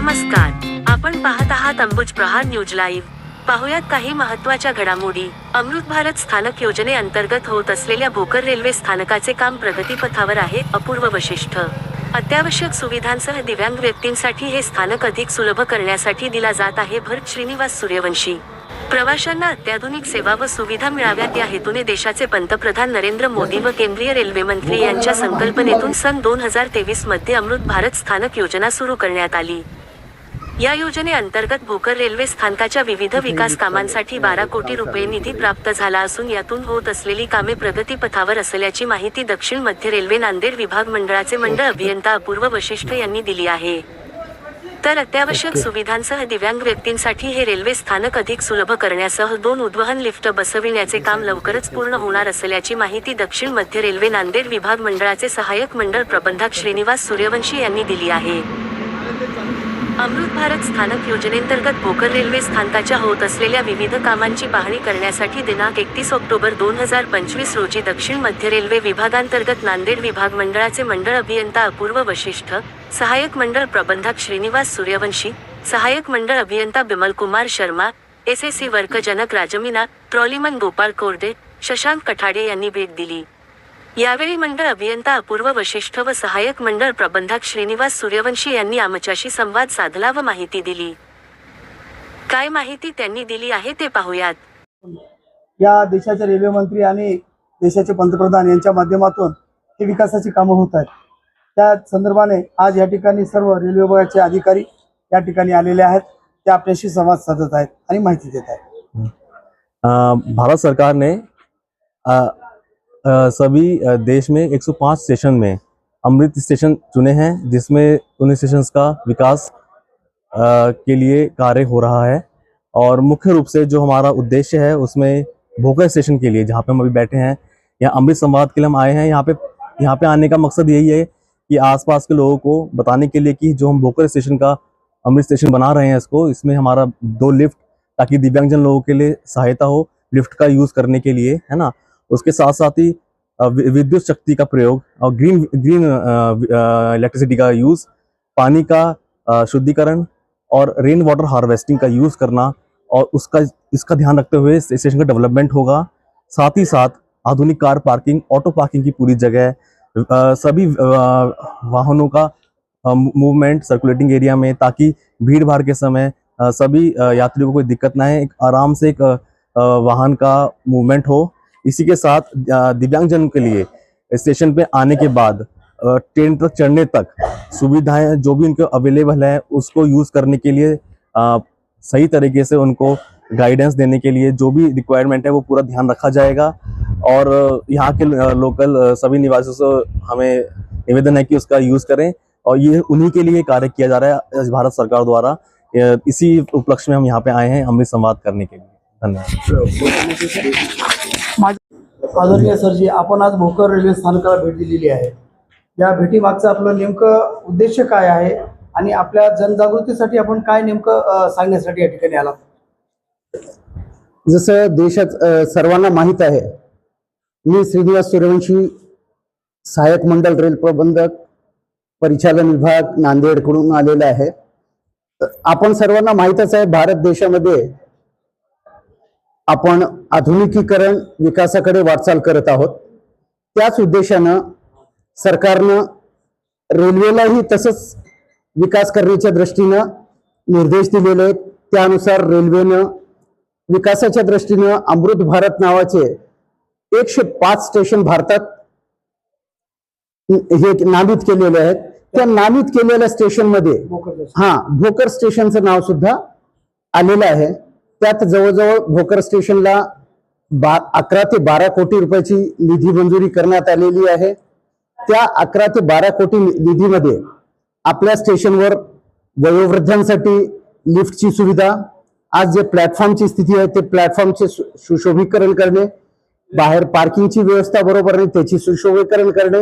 नमस्कार. आपण पाहत आहात अंबुज प्रहार न्यूज लाईव्ह. पाहुयात काही महत्त्वाच्या घडामोडी. अमृत भारत स्थानक योजनेअंतर्गत होत असलेल्या भोकर रेल्वे स्थानकाचे काम प्रगतीपथावर आहे अपूर्व वशिष्ठ. अत्यावश्यक सुविधांसह दिव्यांग व्यक्तींसाठी हे स्थानक अधिक सुलभ करण्यासाठी दिला जात आहे भरत श्रीनिवास सूर्यवंशी. प्रवाशांना अत्याधुनिक सेवा व सुविधा मिळाव्यात या हेतूने देशाचे पंतप्रधान नरेंद्र मोदी व केंद्रीय रेल्वे मंत्री यांच्या संकल्पनेतून सन दोन हजार तेवीसमध्ये अमृत भारत स्थानक योजना सुरू करण्यात आली. या योजनेअंतर्गत भोकर रेल्वे स्थानकाच्या विविध विकास कामांसाठी बारा कोटी रुपये निधी प्राप्त झाला असून यातून होत असलेली कामे प्रगतीपथावर असल्याची माहिती दक्षिण मध्य रेल्वे नांदेड विभाग मंडळाचे मंडळ अभियंता अपूर्व वशिष्ठ यांनी दिली आहे. तर अत्यावश्यक सुविधांसह दिव्यांग व्यक्तींसाठी हे रेल्वे स्थानक अधिक सुलभ करण्यासह दोन उद्वहन लिफ्ट बसविण्याचे काम लवकरच पूर्ण होणार असल्याची माहिती दक्षिण मध्य रेल्वे नांदेड विभाग मंडळाचे सहाय्यक मंडळ प्रबंधक श्रीनिवास सूर्यवंशी यांनी दिली आहे. अमृत भारत स्थानक योजनेंतर्गत भोकर रेल्वे स्थानकाच्या होत असलेल्या विविध कामांची पाहणी करण्यासाठी दिनांक एकतीस ऑक्टोबर दोन हजार पंचवीस रोजी दक्षिण मध्य रेल्वे विभागांतर्गत नांदेड विभाग मंडळाचे मंडळ अभियंता अपूर्व वशिष्ठ सहाय्यक मंडळ प्रबंधक श्रीनिवास सूर्यवंशी सहाय्यक मंडळ अभियंता Bimal Kumar Sharma S S C वर्कजनक राजमीना ट्रॉलीमन गोपाळ कोरडे शशांक कठाडे यांनी भेट दिली. यावेळी मंडळ अभियंता अपूर्व वशिष्ठ व सहाय्यक मंडळ प्रबंधक श्रीनिवास सूर्यवंशी यांनी आमच्याशी संवाद साधला व माहिती दिली. काय माहिती त्यांनी दिली आहे ते पाहूयात. या देशाचे रेल्वे मंत्री आणि देशाचे पंतप्रधान यांच्या माध्यमातून ही विकासाची कामं होत आहेत. त्या संदर्भाने आज या ठिकाणी सर्व रेल्वे विभागाचे अधिकारी या ठिकाणी आलेले आहेत. ते आपल्याशी संवाद साधत आहेत आणि माहिती देत आहेत. भारत सरकार ने अ, अ, सभी देश में 105 स्टेशन में अमृत स्टेशन चुने हैं, जिसमें उन स्टेशंस का विकास के लिए कार्य हो रहा है। और मुख्य रूप से जो हमारा उद्देश्य है, उसमें भोकर स्टेशन के लिए, जहाँ पे हम अभी बैठे हैं यहाँ अमृत संवाद के लिए हम आए हैं, यहाँ पे यहाँ पे आने का मकसद यही है कि आसपास के लोगों को बताने के लिए कि जो हम भोकर स्टेशन का अमृत स्टेशन बना रहे हैं इसको, इसमें हमारा दो लिफ्ट ताकि दिव्यांगजन लोगों के लिए सहायता हो लिफ्ट का यूज़ करने के लिए, है ना? उसके साथ साथ ही विद्युत शक्ति का प्रयोग और ग्रीन ग्रीन इलेक्ट्रिसिटी का यूज़ पानी का शुद्धिकरण और रेन वाटर हार्वेस्टिंग का यूज़ करना और उसका, इसका ध्यान रखते हुए स्टेशन का डेवलपमेंट होगा। साथ ही साथ आधुनिक कार पार्किंग ऑटो पार्किंग की पूरी जगह सभी वाहनों का मूवमेंट सर्कुलेटिंग एरिया में ताकि भीड़ भाड़ के समय सभी यात्रियों को कोई दिक्कत ना आए, एक आराम से एक वाहन का मूवमेंट हो। इसी के साथ दिव्यांगजन के लिए स्टेशन पे आने के बाद ट्रेन तक चढ़ने तक सुविधाएँ जो भी उनके अवेलेबल है उसको यूज़ करने के लिए अ, सही तरीके से उनको गाइडेंस देने के लिए जो भी रिक्वायरमेंट है वो पूरा ध्यान रखा जाएगा। और यहाँ के लोकल सभी निवासियों से हमें निवेदन है कि उसका यूज़ करें। और ये उन्हीं के लिए कार्य किया जा रहा है भारत सरकार द्वारा। इसी उपलक्ष्य में हम यहाँ पे आए हैं अमृत संवाद करने के लिए। धन्यवाद। आदरणीय सरजी आपण आज भोकर रेल्वे स्थानकाला भेट दिलेली आहे. या भेटीमागचं आपलं नेमकं उद्देश काय आहे आणि आपल्या जनजागृतीसाठी आपण काय नेमकं सांगण्यासाठी या ठिकाणी आलात? जसं देशात सर्वांना माहीत आहे मी श्रीनिवास सूर्यवंशी सहाय्यक मंडळ रेल प्रबंधक परिचालन विभाग नांदेडकडून आलेला आहे. आपण सर्वांना माहीतच आहे भारत देशामध्ये आपण आधुनिकीकरण विकासाकडे वाटचाल करत आहोत. त्याच उद्देशानं सरकारनं रेल्वेलाही तसंच विकास करण्याच्या दृष्टीनं निर्देश दिलेले आहेत. त्यानुसार रेल्वेनं विकासाच्या दृष्टीनं अमृत भारत नावाचे एकशे पाच स्टेशन भारतात हे नामित केलेले आहेत. त्या नामित केलेल्या स्टेशनमध्ये. हा भोकर स्टेशनचं नाव सुद्धा आलेलं आहे. त्यात जवळजवळ भोकर स्टेशनला बा अकरा ते बारा कोटी रुपयाची निधी मंजुरी करण्यात आलेली आहे. त्या अकरा ते बारा कोटी निधीमध्ये आपल्या स्टेशनवर वयोवृद्धांसाठी लिफ्टची सुविधा आज जे प्लॅटफॉर्मची स्थिती आहे ते प्लॅटफॉर्मचे सु- सुशोभीकरण करणे बाहेर पार्किंगची व्यवस्था बरोबर नाही त्याची सुशोभीकरण करणे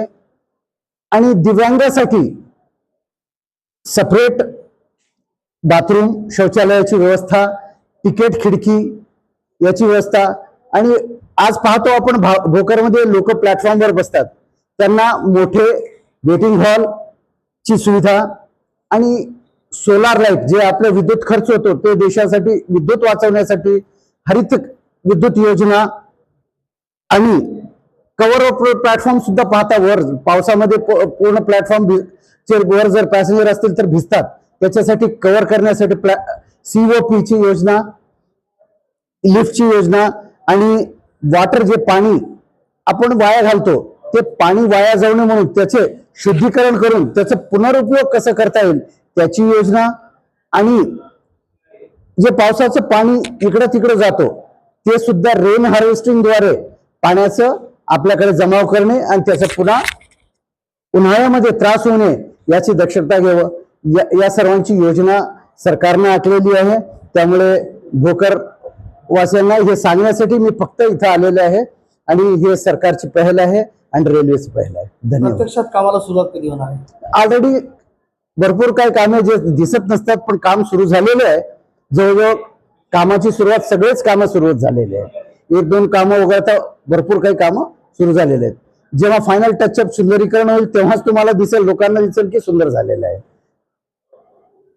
आणि दिव्यांगासाठी सपरेट बाथरूम शौचालयाची व्यवस्था तिकीट खिडकी याची व्यवस्था. आणि आज पाहतो आपण भा- भोकरमध्ये लोक प्लॅटफॉर्मवर बसतात. त्यांना मोठे वेटिंग हॉलची सुविधा आणि सोलार लाइट जे आपलं विद्युत खर्च होतो ते देशासाठी विद्युत वाचवण्यासाठी हरित विद्युत योजना आणि कव्हर प्लॅटफॉर्म सुद्धा पाहता वर पावसामध्ये प- पूर्ण प्लॅटफॉर्म वर जर पॅसेंजर असतील तर भिजतात. त्याच्यासाठी कव्हर करण्यासाठी प्लॅ सीओपीची योजना लिफ्टची योजना आणि वॉटर जे पाणी आपण वाया घालतो ते पाणी वाया जाऊ नये म्हणून त्याचे शुद्धीकरण करून त्याचा पुनरुपयोग कसं करता येईल त्याची योजना आणि जे पावसाचं पाणी इकडं तिकडं जातो ते सुद्धा रेन हार्वेस्टिंगद्वारे पाण्याचं आपल्याकडे जमाव करणे आणि त्याचं पुन्हा उन्हाळ्यामध्ये त्रास होऊ नये याची दक्षता घ्यावं. या, या सर्वांची योजना सरकारनं आखलेली आहे. त्यामुळे भोकर वासियांना हे सांगण्यासाठी मी फक्त इथं आलेले आहे. आणि हे सरकारची पहल आहे आणि रेल्वेची पहल आहे. धन्यवाद. प्रत्यक्षात कामाला सुरुवात कधी होणार आहे? ऑलरेडी भरपूर काही कामे जे दिसत नसतात पण काम सुरू झालेले आहे. जवळजवळ कामाची सुरुवात सगळेच कामं सुरुवात झालेली आहे एक दोन कामं वगळता भरपूर काही कामं सुरू झालेले आहेत. जेव्हा फायनल टचअप सुंदरीकरण होईल तेव्हाच तुम्हाला दिसेल लोकांना दिसेल की सुंदर झालेलं आहे.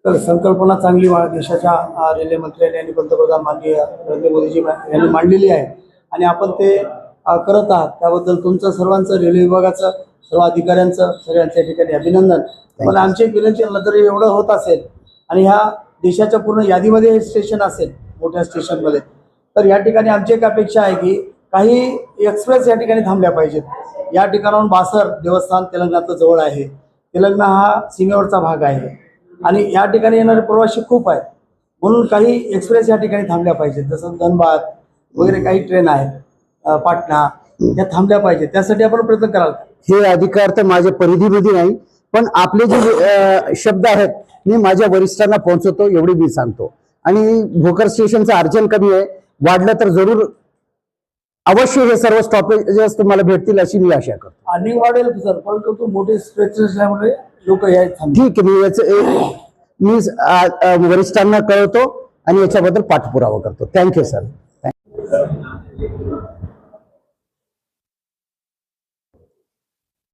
तर संकल्पना चांगली देशाच्या रेल्वे मंत्र्यांनी आणि पंतप्रधान माननीय नरेंद्र मोदीजी यांनी मांडलेली आहे. आणि आपण ते करत आहात. त्याबद्दल तुमचं सर्वांचं रेल्वे विभागाचं सर्व अधिकाऱ्यांचं सगळ्यांचं या ठिकाणी अभिनंदन. पण आमची एक विनंती जर एवढं होत असेल आणि ह्या देशाच्या पूर्ण यादीमध्ये हे स्टेशन असेल मोठ्या स्टेशनमध्ये तर या ठिकाणी आमची एक अपेक्षा आहे की काही एक्सप्रेस या ठिकाणी थांबल्या पाहिजेत. या ठिकाणाहून बासर देवस्थान तेलंगणाचं जवळ आहे. तेलंगणा हा सीमेवरचा भाग आहे. आणि या ठिकाणी येणारे प्रवासी खूप आहेत. म्हणून काही एक्सप्रेस या ठिकाणी थांबल्या पाहिजेत. जसं धनबाद वगैरे काही ट्रेन आहेत पाटणा या थांबल्या पाहिजेत. त्यासाठी आपण प्रयत्न कराल हे अधिकार तर माझ्या परिधीमध्ये नाही पण आपले जे शब्द आहेत मी माझ्या वरिष्ठांना पोहोचवतो एवढी मी सांगतो. आणि भोकर स्टेशनचं अर्जन कमी आहे वाढलं तर जरूर अवश्य हे सर्व स्टॉपेजेस तुम्हाला भेटतील अशी मी आशा करतो. आणि वाढेल सर परंतु मोठे स्ट्रेचेस असल्यामुळे लोक ठीक आहे मी याचं मी वरिष्ठांना कळवतो आणि याच्याबद्दल पाठपुरावा करतो. Thank you sir